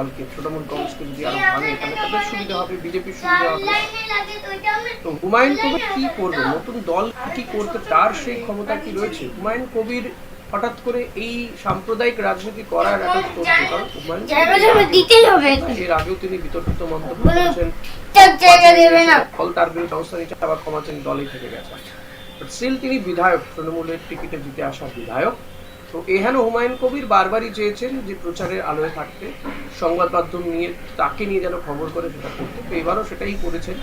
দলকে তৃণমূল কংগ্রেসকে যদি আরও ভাঙে তাহলে তাদের সুবিধা হবে বিজেপির সুবিধা হবে। তো হুমায়ুন কবির কি করবে? নতুন দল কি করতে তার সেই ক্ষমতা কি রয়েছে? হুমায়ুন কবির হঠাৎ করে এই সাম্প্রদায়িক রাজনীতি করার একটা কারণ হুমায়ুন দিতেই হবে। এর আগেও তিনি বিতর্কিত মন্তব্য করেছেন। ফল তার বিরুদ্ধে নিচ্ছে আবার ক্ষমা দলেই থেকে গেছে। স্টিল তিনি বিধায়ক তৃণমূলের টিকিটে জিতে আসা বিধায়ক। তো এহেন হুমায়ুন কবির বারবারই চেয়েছেন যে প্রচারের আলোয় থাকতে সংবাদ মাধ্যম নিয়ে তাকে নিয়ে যেন খবর করে সেটা করতে। তো এবারও সেটাই করেছেন।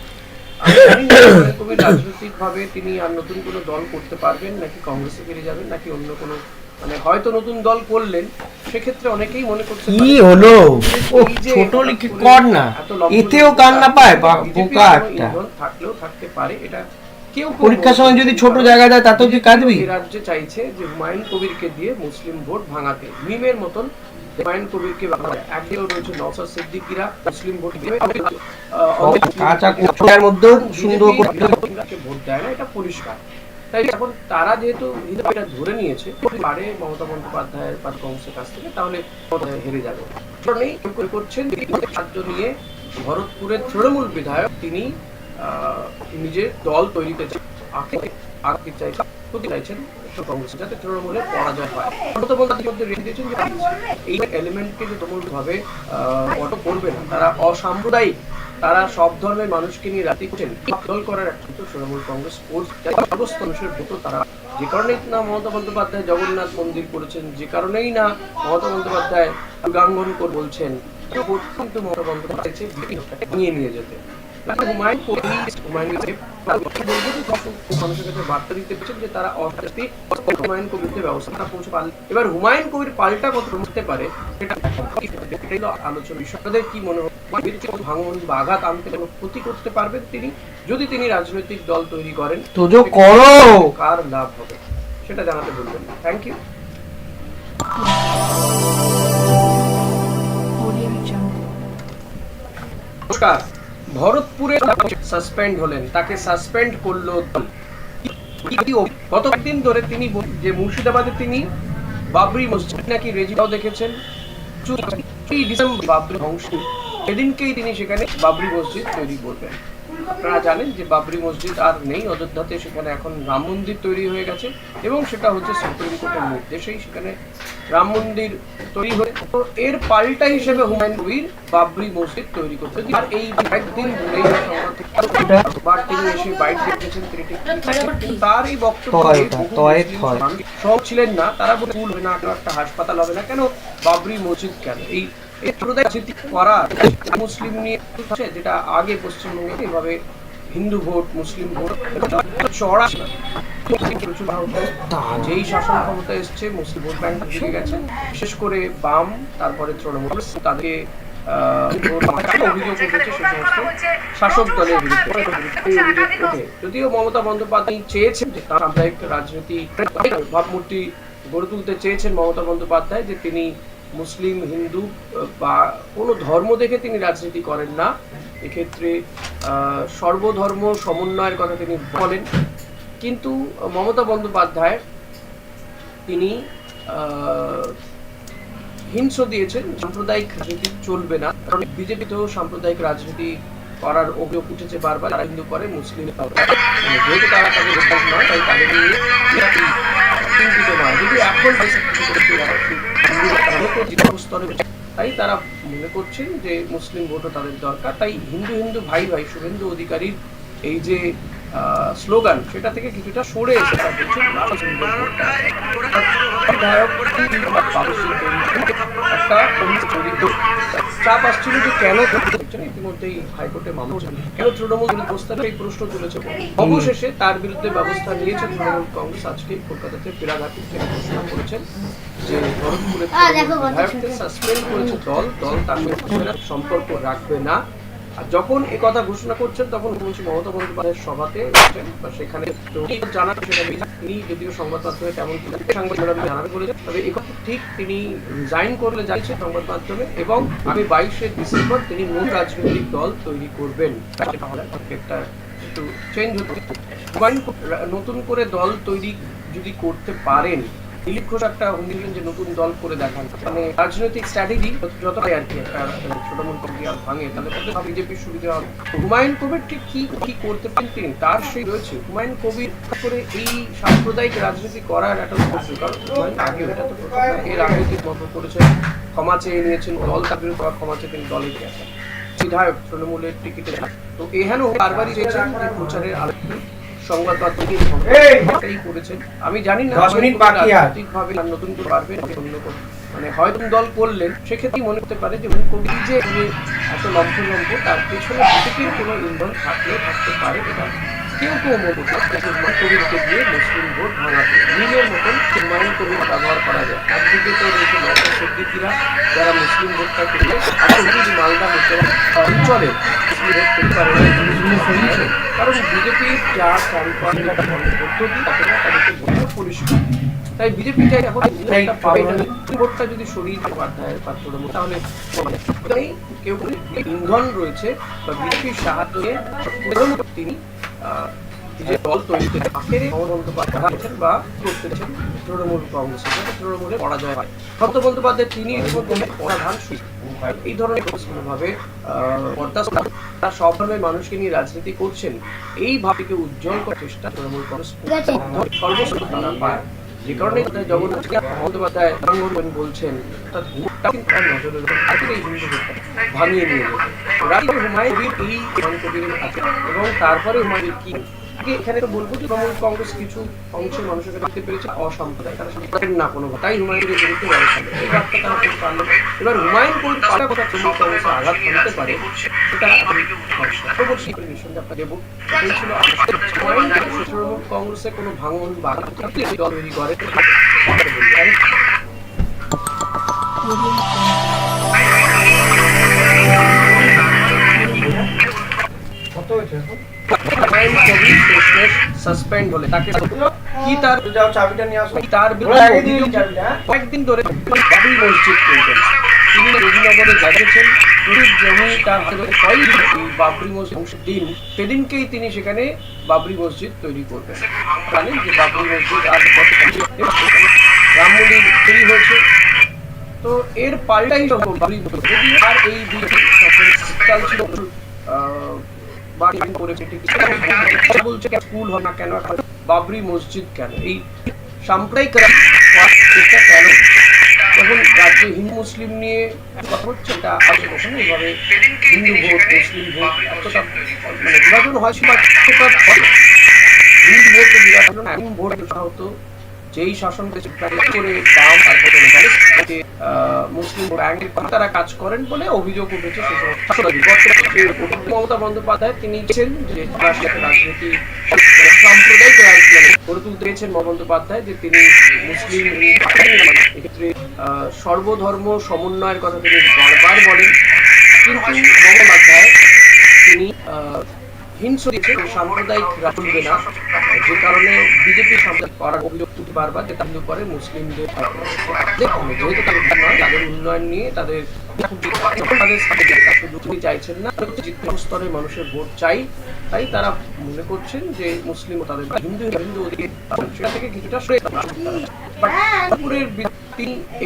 রাজনৈতিকভাবে তিনি আর নতুন কোনো দল করতে পারবেন নাকি কংগ্রেসে ফিরে যাবেন নাকি অন্য কোনো মানে হয়তো নতুন দল করলেন সেক্ষেত্রে অনেকেই মনে করছে কি হলো? ও ছোট লিখে কর না। এতেও কান্না পায় বা বোকা একটা। থাকলেও থাকতে পারে এটা পরীক্ষার সময় যদি ছোট জায়গা দেয় তাতেও তুই কাঁদবি? রাজ্যে চাইছে যে হুমায়ুন কবিরকে দিয়ে মুসলিম ভোট ভাঙাতে। মিমের মতন হুমায়ুন কবিরকে একদিকেও রয়েছে নওসাদ সিদ্দিকিরা মুসলিম ভোট দিয়ে কাঁচা মধ্যেও সুন্দর ভোট দেয় না এটা পরিষ্কার। তাই এখন তারা যেহেতু এটা ধরে নিয়েছে পারে মমতা বন্দ্যোপাধ্যায়ের কংগ্রেসের কাছ থেকে তাহলে হেরে যাবে। করছেন সাহায্য নিয়ে ভরতপুরের তৃণমূল বিধায়ক তিনি নিজের দল তৈরিতে চাইছেন কংগ্রেস, যাতে তৃণমূলের পরাজয় হয়। মধ্যে রেখে দিয়েছেন যে এই এলিমেন্টকে যে করবে না, তারা অসাম্প্রদায়িক, তারা সব ধর্মের মানুষকে নিয়ে রাতি করছেন দল করার তৃণমূল কংগ্রেস সমস্ত মানুষের ভোটও তারা যে কারণেই না মমতা বন্দ্যোপাধ্যায় জগন্নাথ মন্দির করেছেন, যে কারণেই না মমতা বন্দ্যোপাধ্যায় গাঙ্গন বলছেন কিন্তু মমতা বন্দ্যোপাধ্যায় নিয়ে নিয়ে যেতে। হুমায়ুন কবির হুমায়ুন কবির বলব যে যখন মানুষের কাছে বার্তা দিতে পেরেছেন যে তারা অশান্তি হুমায়ুন কবিরদের ব্যবস্থাটা পৌঁছে পারলে এবার হুমায়ুন কবির পাল্টা কত পৌঁছতে পারে সেটা আলোচনা বিষয়। কি মনে হয়? কবির কি কোনো ভাঙন বা আঘাত আনতে কোনো ক্ষতি করতে পারবেন তিনি? যদি তিনি রাজনৈতিক দল তৈরি করেন করো! কার লাভ হবে? সেটা জানাতে বলবেন থ্যাংক ইউ নমস্কার। ভরতপুরে সাসপেন্ড হলেন, তাকে সাসপেন্ড করল গত দিন ধরে তিনি যে মুর্শিদাবাদে তিনি বাবরি মসজিদ নাকি রেজিটাও দেখেছেন ডিসেম্বর বাবরি ধ্বংস সেদিনকেই তিনি সেখানে বাবরি মসজিদ তৈরি করবেন। আপনারা জানেন যে বাবরি মসজিদ আর নেই অযোধ্যাতে সেখানে এখন রাম মন্দির তৈরি হয়ে গেছে এবং সেটা হচ্ছে সুপ্রিম কোর্টের নির্দেশেই সেখানে রাম মন্দির তৈরি হয়ে তো এর পাল্টা হিসেবে হুমায়ুন কবির বাবরি মসজিদ তৈরি করতে আর এই একদিন ধরেই বার তিনি এসে বাইট দেখেছেন তিনি তার এই বক্তব্য। সব ছিলেন না তারা বলে স্কুল হবে না একটা হাসপাতাল হবে না। কেন? বাবরি মসজিদ কেন? এই এই সম্প্রদায় রাজনীতি করা মুসলিম নিয়ে যেটা আগে পশ্চিমবঙ্গে এভাবে হিন্দু ভোট মুসলিম ভোট চড়া যেই শাসন ক্ষমতা এসছে মুসলিম ভোট ব্যাংক দিকে গেছে। বিশেষ করে বাম তারপরে তৃণমূল। তাদেরকে অভিযোগ উঠেছে সে সমস্ত শাসক দলের বিরুদ্ধে। এই অভিযোগ ওঠে। যদিও মমতা বন্দ্যোপাধ্যায় চেয়েছেন যে তার সাম্প্রদায়িক রাজনীতি ভাবমূর্তি গড়ে তুলতে চেয়েছেন মমতা বন্দ্যোপাধ্যায় যে তিনি মুসলিম, হিন্দু বা কোনো ধর্ম দেখে তিনি রাজনীতি করেন না। এক্ষেত্রে সর্বধর্ম সমন্বয়ের কথা তিনি বলেন। কিন্তু মমতা বন্দ্যোপাধ্যায় তিনি হিংস দিয়েছেন। সাম্প্রদায়িক রাজনীতি চলবে না। কারণ বিজেপিতেও সাম্প্রদায়িক রাজনীতি করার অভিযোগ উঠেছে বারবার, তারা হিন্দু করে, মুসলিম মানে যেহেতু তারা তাদের বিশ্বাস নয়, তাই তাদের চিন্তিত নয়। যদি এখন তাই তারা মনে করছেন যে মুসলিম ভোটও তাদের দরকার। তাই হিন্দু হিন্দু ভাই ভাই, শুভেন্দু অধিকারীর এই যে স্লোগান, সেটা থেকে কিছুটা সরে এসে তারা বলছেন একটা চাপ আসছিল যে কেন ইতিমধ্যেই হাইকোর্টে মামলা কেন তৃণমূল এই প্রশ্ন তুলেছে অবশেষে তার বিরুদ্ধে ব্যবস্থা নিয়েছে তৃণমূল কংগ্রেস। আজকে কলকাতাতে থেকে ঘোষণা করেছেন যে বিধায়ককে সাসপেন্ড করেছে দল। দল তার সম্পর্ক রাখবে না। আর যখন এই কথা ঘোষণা করছেন, তখন মুখ্যমন্ত্রী মমতা বন্দ্যোপাধ্যায়ের সভাতে বা সেখানে জানান সেটা তিনি যদিও সংবাদ মাধ্যমে তেমন জানাবে বলেছেন তবে এই কথা ঠিক তিনি রিজাইন করলে যাচ্ছে সংবাদ মাধ্যমে এবং আগামী বাইশে ডিসেম্বর তিনি মূল রাজনৈতিক দল তৈরি করবেন। একটা একটু চেঞ্জ হতে নতুন করে দল তৈরি যদি করতে পারেন দিলীপ ঘোষ একটা হুমকি যে নতুন দল করে দেখান মানে রাজনৈতিক স্ট্র্যাটেজি যতটাই আর কি একটা তৃণমূল কংগ্রেস আর ভাঙে, তাহলে তাদের বিজেপির সুবিধা হবে। হুমায়ুন কবির ঠিক কি কি করতে পারেন তিনি? তার সেই রয়েছে। হুমায়ুন কবির করে এই সাম্প্রদায়িক রাজনীতি করার একটা উদ্দেশ্য, কারণ আগে এটা তো এর আগে তিনি গল্প করেছেন, ক্ষমা চেয়ে নিয়েছেন, দল তার বিরুদ্ধে ক্ষমা চেয়ে তিনি দলে গিয়েছেন। বিধায়ক তৃণমূলের টিকিটে তো এখানে বারবারই চেয়েছেন যে প্রচারের আলো সংবাদপত্রকে করেছেন। আমি জানি না রাজনৈতিকভাবে নতুন করে পারবে নাকি অন্য কোনো। মানে হয়তো দল করলেন সেক্ষেত্রেই মনে হতে পারে যে কবি যে যে এত লম্ফ লম্ফ তার পেছনে বিজেপির কোনো ইন্ধন থাকলেও থাকতে পারে এটা কেউ কেউ মনে করছে কবিরকে দিয়ে মুসলিম ভোট ভাঙাতে নীলের মতন হুমায়ুন কবির ব্যবহার করা যায়। একদিকে তো রয়েছে নৌকা সিদ্দিকিরা যারা মুসলিম ভোটটা করবে আর যদি মালদা অঞ্চলে মুসলিম ভোট সরিয়ে কারণ বিজেপির যা চারপাশে পদ্ধতি তাতে তাদেরকে ভোট পরিষ্কার তাই বিজেপি চাই এখন। ভোটটা যদি সরিয়ে দিতে পাঠায় বা তৃণমূল তাহলে কেউ ইন্ধন রয়েছে বা বিজেপির সাহায্য তিনি যে দল তৈরিতে আখেরে মমতা বন্দ্যোপাধ্যায় আছেন বা করতেছেন তৃণমূল কংগ্রেসের তৃণমূলে পরাজয় হয়। মমতা বন্দ্যোপাধ্যায় তিনি প্রধান এই ধরনের ভাবে বরদাস্ত তারা সব ধরনের মানুষকে নিয়ে রাজনীতি করছেন। এই ভাবটিকে উজ্জ্বল করার চেষ্টা তৃণমূল কংগ্রেস সর্বস্ব তারা পায়। যে এই এই এবং তারপরে কি? এখানে তো বলব যে তৃণমূল কংগ্রেস কিছু অংশের মানুষকে দেখতে পেরেছে সেটা না কোনো তাই হুমায়ুনের বিরুদ্ধে এই এবার হুমায়ুন কবির পাল্টা কথা তৃণমূল কংগ্রেসে আঘাত হানতে পারে, সেটা আমি দেবো এটাই ছিল তৃণমূল কংগ্রেসে কোনো ভাঙন বা দল তৈরি করে সাসপেন্ড হলে তাকে কি তার চাবিটা নিয়ে আসো। তার বিরুদ্ধে দিন চাবিটা, হ্যাঁ? কয়েকদিন ধরে মসজিদ তিনি প্রচুর জমি তার বাবরি মসজিদ দিন, সেদিনকেই তিনি সেখানে বাবরি মসজিদ তৈরি করবেন। জানেন যে বাবরি মসজিদ কত রাম মন্দির তৈরি হয়েছে। তো এর পাল্টাই বাবরি আর এই দুই ছিল। বলছে স্কুল হয় না কেন? বাবরি মসজিদ কেন? এই সাম্প্রদায়িক যখন রাজ্যে হিন্দু, মুসলিম নিয়ে কথা হচ্ছে, এটা আগে কখনো এইভাবে হিন্দু ভোট মুসলিম ভোট এতটা মানে বিভাজন হয় সেটা। হিন্দু ভোট বিভাজন এখন ভোট হতো যেই শাসন করেছে করে আহ, মুসলিম ব্যাংকের তারা কাজ করেন বলে অভিযোগ উঠেছে মমতা বন্দ্যোপাধ্যায় তিনি যে রাজনীতি সাম্প্রদায়িক রাজনীতি গড়ে তুলতে চেয়েছেন মমতা যে তিনি মুসলিম এক্ষেত্রে সর্বধর্ম সমন্বয়ের কথা তিনি বারবার বলেন। কিন্তু মমতাধ্যায় তিনি হিংস্র সাম্প্রদায়িক রাজনীতি না যে কারণে বিজেপি করার অভিযোগ তুলতে পারবার যে তাদের করে মুসলিমদের দেখুন, যেহেতু তাদের নয় তাদের উন্নয়ন নিয়ে তাদের তিনি চাইছেন না স্তরের মানুষের ভোট চাই। তাই তারা মনে করছেন যে মুসলিম তাদের হিন্দু হিন্দু সেটা থেকে কিছুটা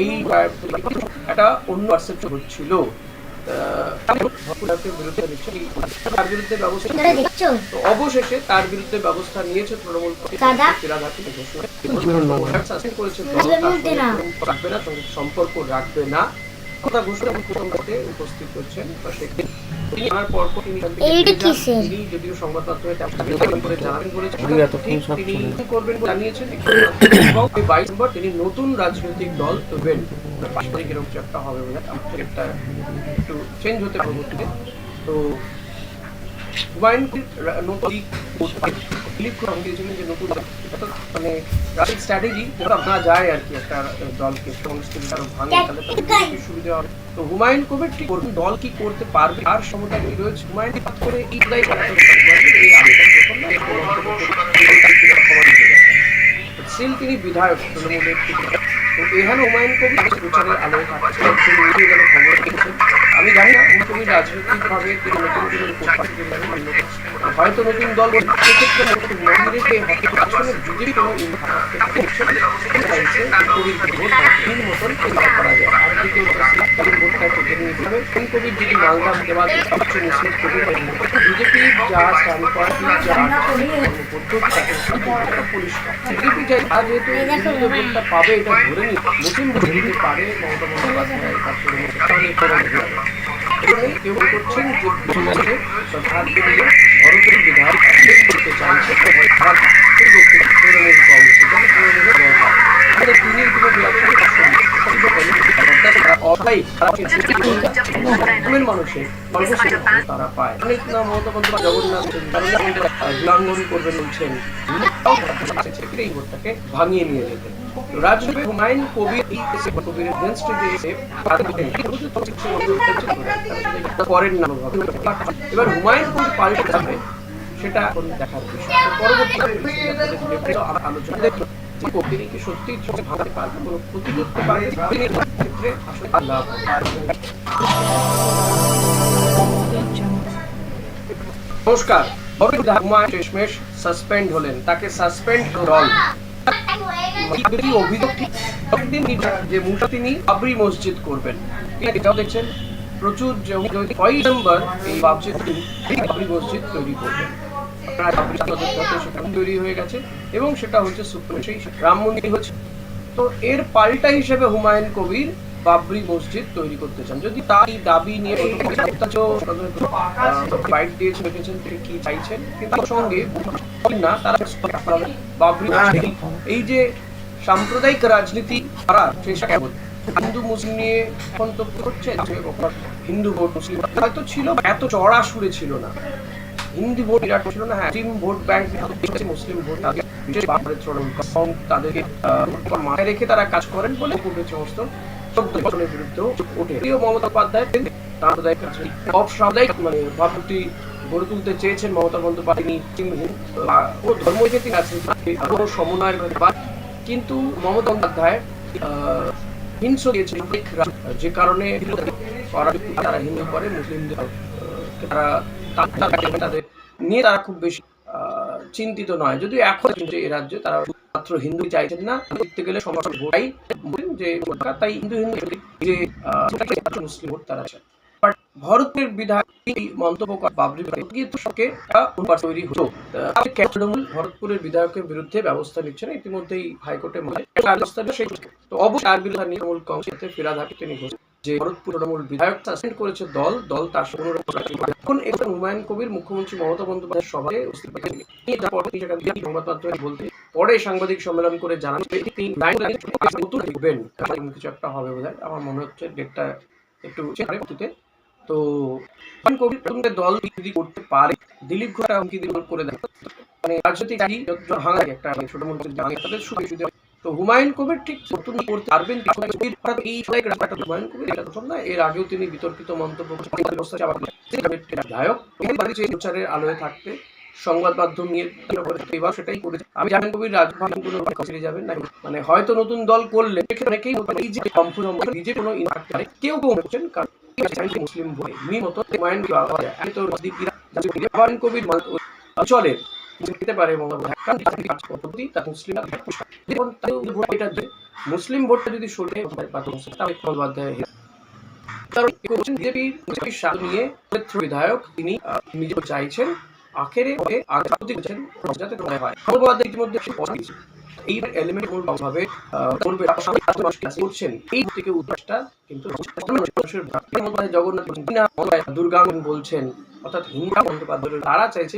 এই, একটা অন্য পার্সেপ্ট হচ্ছিল। তার বিরুদ্ধে ব্যবস্থা তো অবশেষে তার বিরুদ্ধে ব্যবস্থা নিয়েছে তৃণমূল করেছে সম্পর্ক রাখবে না। কথা ঘোষণা এবং উপস্থিত হচ্ছেন তিনি আমার পর যদিও সংবাদ মাধ্যমে করে জানাবেন বলেছেন তিনি কি করবেন বলে জানিয়েছেন? এবং বাইশ নম্বর তিনি নতুন রাজনৈতিক দল তুলবেন পাঁচ তারিখ এরকম কিছু একটা হবে বলে। আমার একটা একটু চেঞ্জ হতে পরবর্তীতে তো হুমায়ুনকে নতুন ক্লিক করে আমাকে যে নতুন মানে রাজনৈতিক স্ট্র্যাটেজি যেটা না যায় আর কি একটা দলকে সংস্কৃতি আরও ভাঙে তাহলে তো সুবিধা হবে। তো হুমায়ুন কবির ঠিক করুন দল কি করতে পারবে আর সমতা কি রয়েছে? হুমায়ুন হঠাৎ করে এই দায় করাতে এই আগেকার প্রথম না এই মন্তব্য করে এই তারিখে ক্ষমা দিতে গেছে। সিল তিনি বিধায়ক তৃণমূলের তো এখানে হুমায়ুন কবির প্রচারের আলোয় খবর পেয়েছেন। আমি জানি না তুমি রাজনৈতিকভাবে তিনি নতুন জেলার অন্য হয়তো নতুন দল সেক্ষেত্রে নতুন বিজেপি কোনো মতন করা যায়। বিজেপি যা স্ট্যান্ড পার্টি যা পরিষ্কার যেহেতু ভোটটা পাবে এটা ধরে নি মুসলিম ভোট পারে মমতা বন্দ্যোপাধ্যায় তার কেউ করছেন কোনো ভাঙিয়ে নিয়ে যেতে। হুমায়ুন এবার সেটা এখন দেখার বিষয়। পরবর্তী আলোচনা যে কবির কি সত্যি পারবে? কোনো ক্ষতি করতে ক্ষেত্রে শেষমেশ সাসপেন্ড হলেন। তাকে সাসপেন্ড যে তিনি বাবরি মসজিদ করবেন। এটাও দেখছেন। প্রচুর জমি কয় ডিসেম্বর এই বাবজি তিনি এই মসজিদ তৈরি করবেন। তৈরি হয়ে গেছে, এবং সেটা হচ্ছে রাম মন্দির হচ্ছে। তো এর পাল্টা হিসেবে হুমায়ুন কবির বাবরি মসজিদ তৈরি করতে চান। যদি তার এই দাবি নিয়ে কি চাইছেন, কিন্তু সঙ্গে না, তারা বাবরি এই যে সাম্প্রদায়িক রাজনীতি করা চেষ্টা হিন্দু, মুসলিম নিয়ে মন্তব্য করছে হিন্দু ভোট মুসলিম হয়তো ছিল এত চড়া সুরে ছিল না। হিন্দি ভোট বিরাট ছিল না হ্যাঁ ভোট ব্যাংক মুসলিম ভোট বিশেষ ভাবে তৃণমূল কং তাদেরকে মাথায় রেখে তারা কাজ করেন বলে পূর্বে সমস্ত চোদ্দ বছরের বিরুদ্ধেও ওঠে প্রিয় মমতা অসাম্প্রদায়িক মানে গড়ে তুলতে চেয়েছেন মমতা বন্দ্যোপাধ্যায় তিনি ও ধর্মভিত্তিক রাজনীতি কোনো সমন্বয়ের ব্যাপার কিন্তু মমতা বন্দ্যোপাধ্যায় হিংস দিয়েছে যে কারণে তারা হিন্দু করে মুসলিমদের তারা নিয়ে তারা খুব বেশি চিন্তিত নয়। যদিও এখন এই রাজ্যে তারা মাত্র হিন্দু চাইছেন না দেখতে গেলে সমস্ত ভোটাই যে তাই হিন্দু হিন্দু যে মুসলিম ভোট তারা চায়। বাট ভারতের বিধায়ক মন্তব্য বাবরি অনুপাত তৈরি আহ, তৃণমূল ভরতপুরের বিধায়কের বিরুদ্ধে ব্যবস্থা নিচ্ছে না? ইতিমধ্যেই হাইকোর্টে তো অবশ্যই তার বিরুদ্ধে তৃণমূল তিনি ঘোষণা যে ভরতপুর তৃণমূল বিধায়ক করেছে দল দল তার এখন এখন হুমায়ুন কবির মুখ্যমন্ত্রী মমতা বন্দ্যোপাধ্যায়ের সভায় সংবাদ মাধ্যমে বলতে পরে সাংবাদিক সম্মেলন করে জানান নতুন লিখবেন কিছু একটা হবে বোধহয়। আমার মনে হচ্ছে ডেটটা একটু তো হুমায়ুন কবির দল যদি করতে পারে, দিলীপ ঘোষা হুমকি দিয়ে করে দেয়। মানে রাজনৈতিক একটা মানে ছোট জানে তাদের সুবিধা তো হুমায়ুন কবির ঠিক করতে পারবেন হুমায়ুন কবির এর আগেও তিনি বিতর্কিত মন্তব্য প্রচারের আলোয় থাকতে, সংবাদ মাধ্যম নিয়ে এবার সেটাই করেছে। আমি জানেন কবির রাজভবন ছেড়ে যাবেন না মানে হয়তো নতুন দল করলে অনেকেই এই যে বিজেপি কোনো ইম্প্যাক্ট করে কেউ কেউ বলছেন কারণ মুসলিম ভোটে মি মতো হুমায়ুন কবির চলে। পারে কাজ পদ্ধতি তা মুসলিম মুসলিম ভোটটা যদি সরে তাহলে। এই জগন্নাথ দুর্গাঙ্গন বলছেন, অর্থাৎ হিন্দু তারা চাইছে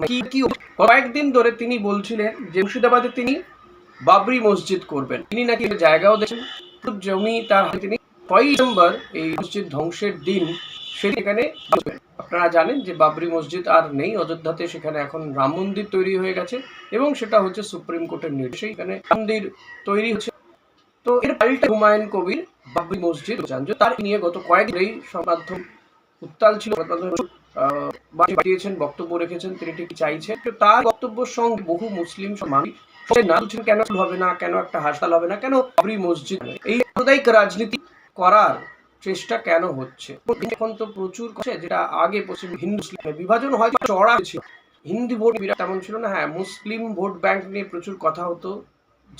কি কি কয়েকদিন ধরে তিনি বলছিলেন যে মুর্শিদাবাদে তিনি বাবরি মসজিদ করবেন। তিনি নাকি জায়গাও দেখেন জমি তার তিনি ছয়ই ডিসেম্বর এই মসজিদ ধ্বংসের দিন সেখানে আপনারা জানেন যে বাবরি মসজিদ আর নেই, অযোধ্যাতে সেখানে এখন রাম মন্দির তৈরি হয়ে গেছে এবং সেটা হচ্ছে সুপ্রিম কোর্টের নির্দেশে এখানে মন্দির তৈরি হচ্ছে। তো এর পাল্টা হুমায়ুন কবির বাবরি মসজিদ তার নিয়ে গত কয়েকদিন এই সংবাদমাধ্যম উত্তাল ছিল। পাঠিয়েছেন, বক্তব্য রেখেছেন, তিনি ঠিক চাইছেন। তো তার বক্তব্যের সঙ্গে বহু মুসলিম না কেন হবে না, কেন একটা হাসপাতাল হবে না, কেন মসজিদ এই সাম্প্রদায়িক রাজনীতি করার চেষ্টা কেন হচ্ছে? এখন তো প্রচুর যেটা আগে পশ্চিম হিন্দু বিভাজন হয়তো চড়া ছিল। হিন্দি ভোট বিরাট তেমন ছিল না হ্যাঁ মুসলিম ভোট ব্যাংক নিয়ে প্রচুর কথা হতো।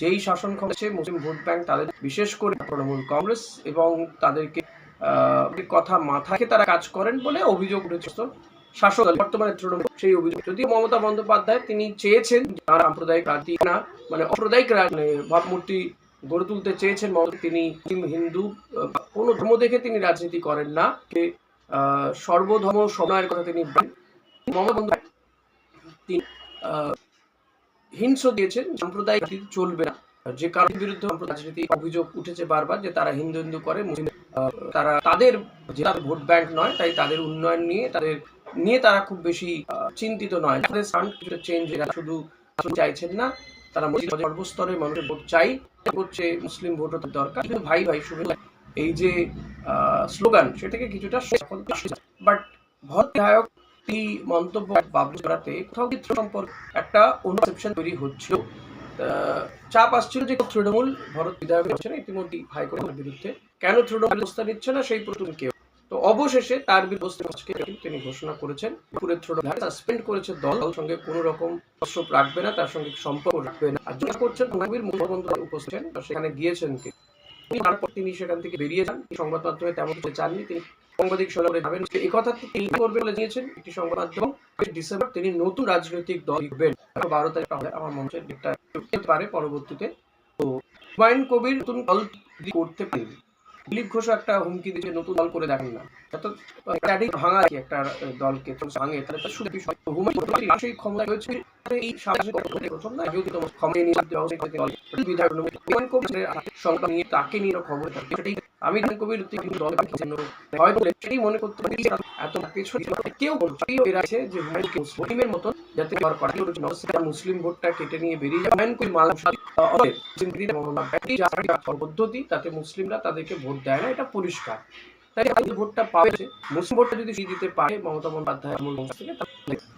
যেই শাসন ক্ষমতা মুসলিম ভোট ব্যাংক তাদের বিশেষ করে তৃণমূল কংগ্রেস এবং তাদেরকে কথা মাথায় তারা কাজ করেন বলে অভিযোগ উঠেছে। শাসক বর্তমানে তৃণমূল, সেই অভিযোগ। যদিও মমতা বন্দ্যোপাধ্যায় তিনি চেয়েছেন তার সাম্প্রদায়িক রাজনীতি না মানে অসাম্প্রদায়িক মানে ভাবমূর্তি গড়ে তুলতে চেয়েছেন তিনি হিন্দু কোনো ধর্ম দেখে তিনি রাজনীতি করেন না। সর্বধর্ম সময়ের কথা তিনি মমতা বন্দ্যোপাধ্যায় তিনি হিংস্র দিয়েছেন সাম্প্রদায়িক চলবে না। যে কারণের বিরুদ্ধে রাজনীতি অভিযোগ উঠেছে বারবার যে তারা হিন্দু হিন্দু করে, মুসলিম তারা তাদের যে তাদের ভোট ব্যাংক নয়, তাই তাদের উন্নয়ন নিয়ে, তাদের নিয়ে তারা খুব বেশি চিন্তিত নয়। তাদের স্থান কিছুটা চেঞ্জ শুধু চাইছেন না, তারা মসজিদ সর্বস্তরের মানুষের ভোট চাই। করছে মুসলিম ভোট হতে দরকার। কিন্তু ভাই ভাই শুভেচ্ছা এই যে স্লোগান, সেটাকে কিছুটা সফল বাট ভর বিধায়ক মন্তব্য বাবলু করাতে কোথাও সম্পর্কে একটা অনুসেপশন তৈরি হচ্ছিল। চাপ আসছিল যে তৃণমূল ভরত বিধায়ক হচ্ছে না ইতিমধ্যে হাইকোর্টের বিরুদ্ধে। কেন তৃণমূল ব্যবস্থা নিচ্ছে না সেই প্রশ্ন কেউ? তো অবশেষে তার বিরুদ্ধে তিনি ঘোষণা করেছেন, পুরো তৃণমূল সাসপেন্ড করেছে দল। সঙ্গে কোনো রকম প্রশ্রব রাখবে না, তার সঙ্গে সম্পর্ক রাখবে না। আর যেটা করছেন মহাবীর মুখ্যমন্ত্রী উপস্থিত সেখানে গিয়েছেন তিনি। তারপর তিনি সেখান থেকে বেরিয়ে যান। সংবাদ মাধ্যমে তেমন কিছু চাননি। তিনি সাংবাদিক সম্মেলনে যাবেন। এই কথা তিনি করবেন বলে দিয়েছেন একটি সংবাদ মাধ্যম ডিসেম্বর তিনি নতুন রাজনৈতিক দল লিখবেন বারো তারিখ আমার মঞ্চের দিকটা হতে পারে পরবর্তীতে। তো হুমায়ুন কবির নতুন দল করতে পারেন দিলীপ ঘোষ একটা হুমকি দিচ্ছে নতুন দল করে দেখেন না। ভাঙা একটা দলকে। ভাঙে, তাহলে হুমায়ুন সেই ক্ষমতা হয়েছে। আমি কবির মনে করতে মতন যাতে। মুসলিম ভোটটা কেটে নিয়ে বেরিয়ে পদ্ধতি, তাতে মুসলিমরা তাদেরকে ভোট দেয় না। এটা পরিষ্কার। তাই ভোটটা পাবে, মুসলিম ভোটটা যদি দিতে পারে মমতা বন্দ্যোপাধ্যায় থেকে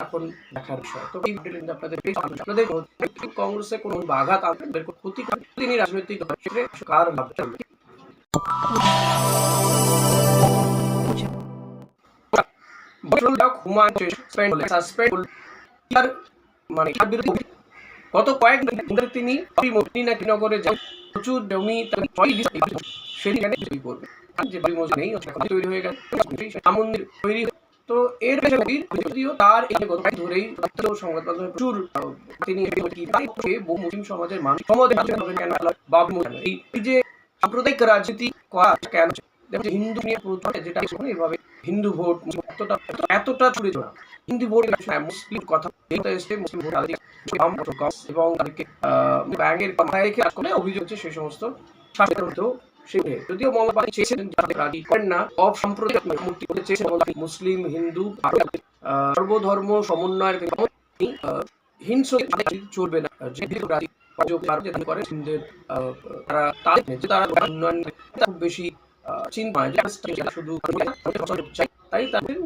এখন দেখার বিষয়। কংগ্রেসে ক্ষতি তিনি রাজনৈতিক কার মানে গত কয়েক তিনি সেখানে তৈরি হয়ে গেছে। তৈরি তো এর তার ধরেই সংবাদ মাধ্যমে প্রচুর তিনি বহু মুসলিম সমাজের মানুষ যে সাম্প্রদায়িক রাজনীতি কেন হিন্দু নিয়ে প্রচুর যেটা এইভাবে হিন্দু ভোট এতটা এতটা ছড়িয়ে না। হিন্দু ভোট মুসলিম কথা এইটা এসে মুসলিম ভোট এবং তাদেরকে আহ, ব্যাঙের মাথায় রেখে অভিযোগ হচ্ছে সেই সমস্ত শাসকের যদিও চেয়েছেন যাতে রাজি করেন না চেয়েছেন মুসলিম, হিন্দু সর্বধর্ম সমন্বয়ের হিংস্র চলবে না। যে হিন্দু রাজি অভিযোগ ভারত যেটা করে হিন্দুদের তারা তাদের তারা উন্নয়ন খুব বেশি চিন্তা যে যারা শুধু তাই তাদের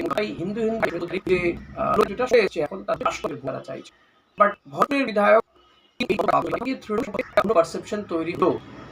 হিন্দু এখন চাইছে। বাট বিধায়ক তৈরি হলো।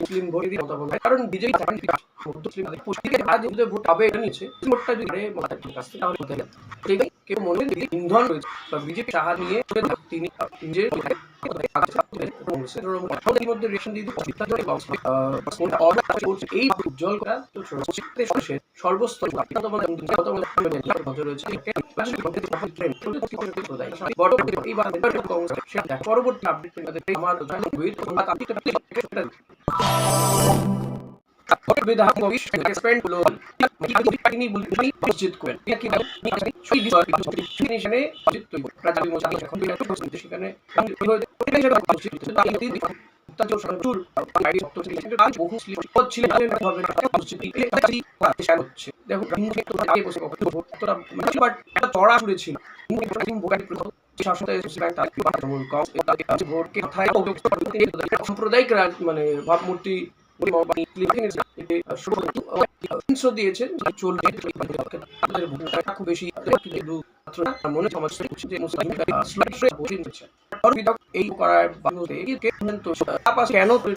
মুসলিম ভোট দিয়ে মতামত কারণ বিজেপি মুসলিম পুষ্টিকে আজ ভোট পাবে এটা নিচ্ছে ভোটটা যদি তাহলে হতে ঠিক আছে কেউ মনে ইন্ধন রয়েছে। বা বিজেপি সাহায্য নিয়ে তিনি নিজের পরবর্তী আপডেট দেখো একটা চড়া শুরু ছিল। সাম্প্রদায়িক মানে ভাবমূর্তি দিয়েছেন খুব বেশি মনে সমাজ এই করার কেন তৈরি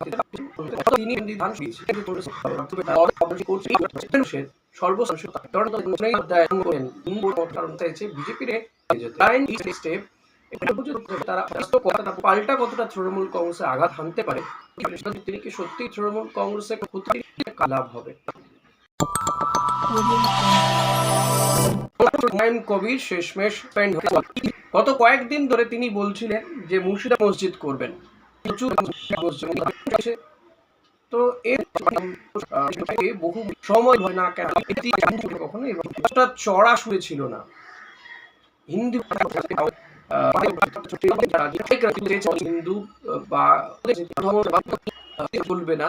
পাল্টা কতটা তৃণমূল কংগ্রেসে আঘাত হানতে পারে তিনি কি সত্যি তৃণমূল কংগ্রেসের ক্ষতি লাভ হবে? কবির শেষমেশ। গত কয়েকদিন ধরে তিনি বলছিলেন যে মুর্শিদা মসজিদ করবেন। তো এর বহু সময় হয় না কেন কখনো এবং চড়া শুয়ে ছিল না হিন্দু হিন্দু বা চলবে না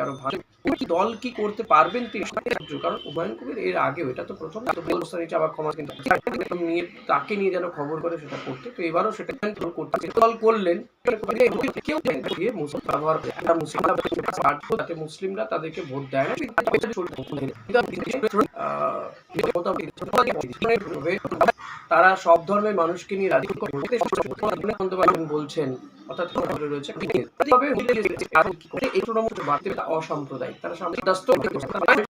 আরও ভালো। দল কি করতে পারবেন তিনি কারণ কবির এর এটা তো প্রথম আবার ক্ষমা কিন্তু নিয়ে তাকে নিয়ে যেন খবর করে সেটা করতে। তো এবারও সেটা করতে দল করলেন মুসলিমরা তাদেরকে ভোট দেয় না। তারা সব ধর্মের মানুষকে নিয়ে রাজি বলছেন অর্থাৎ রয়েছে তবে বাড়তে অসাম্প্রদায়িক তারা সামনে